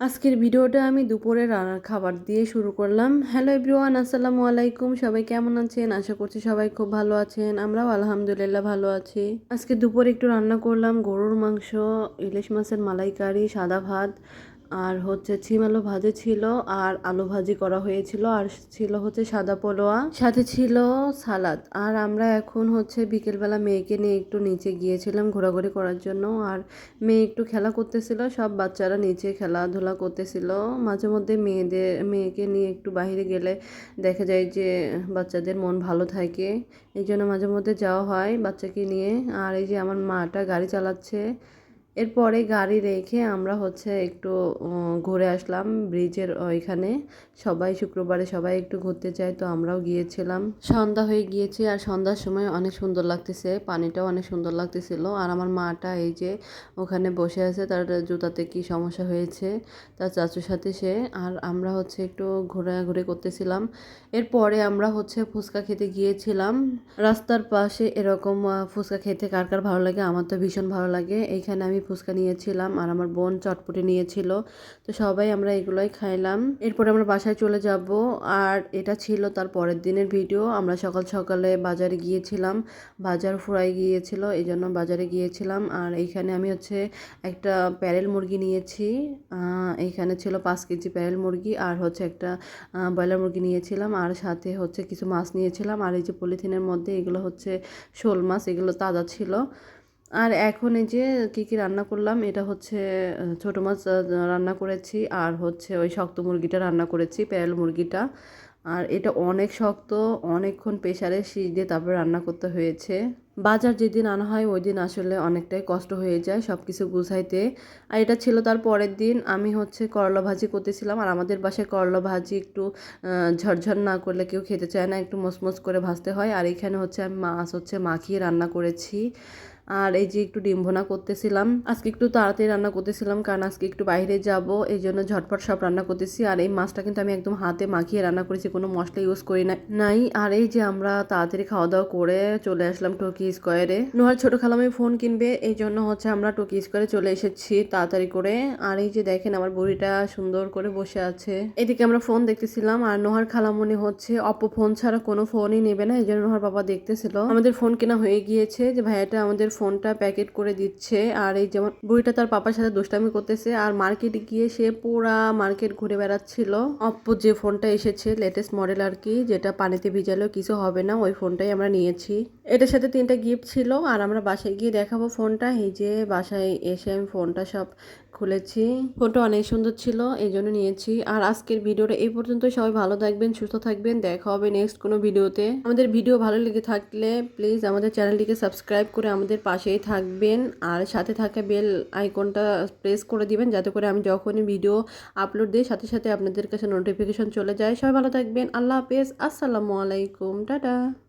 আজকের ভিডিওটা আমি দুপুরে রান্নার খাবার দিয়ে শুরু করলাম। হ্যালো এভরিওয়ান আসসালামু আলাইকুম। সবাই কেমন আছেন? আশা করছি সবাই খুব ভালো আছেন। আমরাও আলহামদুলিল্লাহ ভালো আছি। আজকে দুপুরে একটু রান্না করলাম গরুর মাংস, ইলিশ মাছের মালাইকারি, সাদা ভাত আর হচ্ছে ছিম আলু ভাজি ছিল আর আলু ভাজি করা হয়েছিল আর ছিল হচ্ছে সাদা পোলোয়া, সাথে ছিল সালাদ। আর আমরা এখন হচ্ছে বিকেলবেলা মেয়েকে নিয়ে একটু নিচে গিয়েছিলাম ঘোরাঘুরি করার জন্য আর মেয়ে একটু খেলা করতেছিল, সব বাচ্চারা নিচে খেলাধুলা করতেছিল। মাঝে মধ্যে মেয়েদের, মেয়েকে নিয়ে একটু বাইরে গেলে দেখা যায় যে বাচ্চাদের মন ভালো থাকে, এই জন্য মাঝে মধ্যে যাওয়া হয় বাচ্চাকে নিয়ে। আর এই যে আমার মাটা গাড়ি চালাচ্ছে এরপরে গাড়ি রেখে আমরা হচ্ছে একটু ঘুরে আসলাম ব্রিজের ওইখানে। সবাই শুক্রবারে সবাই একটু ঘুরতে যায়, তো আমরাও গিয়েছিলাম। সন্ধ্যা হয়ে গিয়েছে আর সন্ধ্যার সময় অনেক সুন্দর লাগতেছে, পানিটাও অনেক সুন্দর লাগতেছিল। আর আমার মাটা এই যে ওখানে বসে আছে, তার জুতাতে কি সমস্যা হয়েছে, তার চাচুর সাথে সে। আর আমরা হচ্ছে একটু ঘোরাঘুরি করতেছিলাম। এরপরে আমরা হচ্ছে ফুচকা খেতে গিয়েছিলাম। রাস্তার পাশে এরকম ফুচকা খেতে কার কার ভালো লাগে, আমার তো ভীষণ ভালো লাগে। এইখানে আমি ফুচকা নিয়েছিলাম আর আমার বোন চটপটি নিয়েছিল। তো সবাই আমরা এগুলোই খাইলাম। এরপরে আমরা বাসায় চলে যাব আর এটা ছিল তার পরের দিনের ভিডিও। আমরা সকাল সকালে বাজারে গিয়েছিলাম, বাজার ফুরাই গিয়েছিল এই জন্য বাজারে গিয়েছিলাম। আর এইখানে আমি হচ্ছে একটা প্যারেল মুরগি নিয়েছি এইখানে ছিল পাঁচ কেজি প্যারেল মুরগি আর হচ্ছে একটা ব্রয়লার মুরগি নিয়েছিলাম। আর সাথে হচ্ছে কিছু মাছ নিয়েছিলাম। আর এই যে পলিথিনের মধ্যে এগুলো হচ্ছে শোল মাছ, এগুলো তাজা ছিল। আর এখন এই যে কী কী রান্না করলাম, এটা হচ্ছে ছোটো মাছ রান্না করেছি, আর হচ্ছে ওই শক্ত মুরগিটা রান্না করেছি, প্যারেল মুরগিটা। আর এটা অনেক শক্ত, অনেকক্ষণ প্রেশারে সিজ দিয়ে তারপরে রান্না করতে হয়েছে। বাজার যেদিন আনা হয়, ওই দিন আসলে অনেকটাই কষ্ট হয়ে যায় সব কিছু গুছাইতে। আর এটা ছিল তার পরের দিন, আমি হচ্ছে করলা ভাজি করতেছিলাম, আর আমাদের বাসায় করলা ভাজি একটু ঝরঝর না করলে কেউ খেতে চায় না, একটু মসমস করে ভাজতে হয়। আর এখানে হচ্ছে আমি মাছ হচ্ছে মাখিয়ে রান্না করেছি। আর এই যে একটু ডিম ভোনা করতেছিলাম, আজকে একটু তাড়াতাড়ি রান্না করতেছিলাম কারণ আজকে একটু বাইরে যাব, এই জন্য ঝটপট সব রান্না করতেছি। আর এই মাছটা কিন্তু আমি একদম হাতে মাখিয়ে রান্না করেছি, কোনো মশলা ইউজ করি না, নাই। আর এই যে আমরা তাড়াতাড়ি খাওয়া দাওয়া করে চলে আসলাম টোকি স্কোয়ারে নোহার ছোটো খালামাই ফোন কিনবে, এই জন্য হচ্ছে আমরা টোকি স্কোয়ারে চলে এসেছি তাড়াতাড়ি করে। আর এই যে দেখেন আমার বুড়িটা সুন্দর করে বসে আছে। এদিকে আমরা ফোন দেখতেছিলাম, আর নোহার খালামনি হচ্ছে অপো ফোন ছাড়া কোনো ফোনই নেবে না, এই জন্য নোহার বাবা দেখতেছিল। আমাদের ফোন কেনা হয়ে গিয়েছে যে, ভাইয়াটা আমাদের ফোনটা প্যাকেট করে দিচ্ছে। আর এই যেমন বুড়িটা তার পাপার সাথে দুষ্টামি করতেছে, আর মার্কেটে গিয়ে সে পুরা মার্কেট ঘুরে বেড়াচ্ছিল। অপ্পো যে ফোনটা এসেছে লেটেস্ট মডেল আর কি, যেটা পানিতে ভিজালেও কিছু হবে না, ওই ফোনটাই আমরা নিয়েছি। এটার সাথে তিনটা গিফট ছিল, আর আমরা বাসায় গিয়ে দেখাবো ফোনটা। এই যে বাসায় এসে আমি ফোনটা সব খুলেছি। ফোনটা অনেক সুন্দর ছিল, এই জন্য নিয়েছি। আর আজকের ভিডিওটা এই পর্যন্ত। সবাই ভালো থাকবেন, সুস্থ থাকবেন। দেখা হবে নেক্সট কোনো ভিডিওতে। আমাদের ভিডিও ভালো লেগে থাকলে প্লিজ আমাদের চ্যানেলটিকে সাবস্ক্রাইব করে আমাদের পাশেই থাকবেন আর সাথে থাকা বেল আইকনটা প্রেস করে দিবেন যাতে করে আমি যখনই ভিডিও আপলোড দিই সাথে সাথে আপনাদের কাছে নোটিফিকেশন চলে যায়। সবাই ভালো থাকবেন। আল্লাহ হাফেজ। আসসালামু আলাইকুম। টাটা।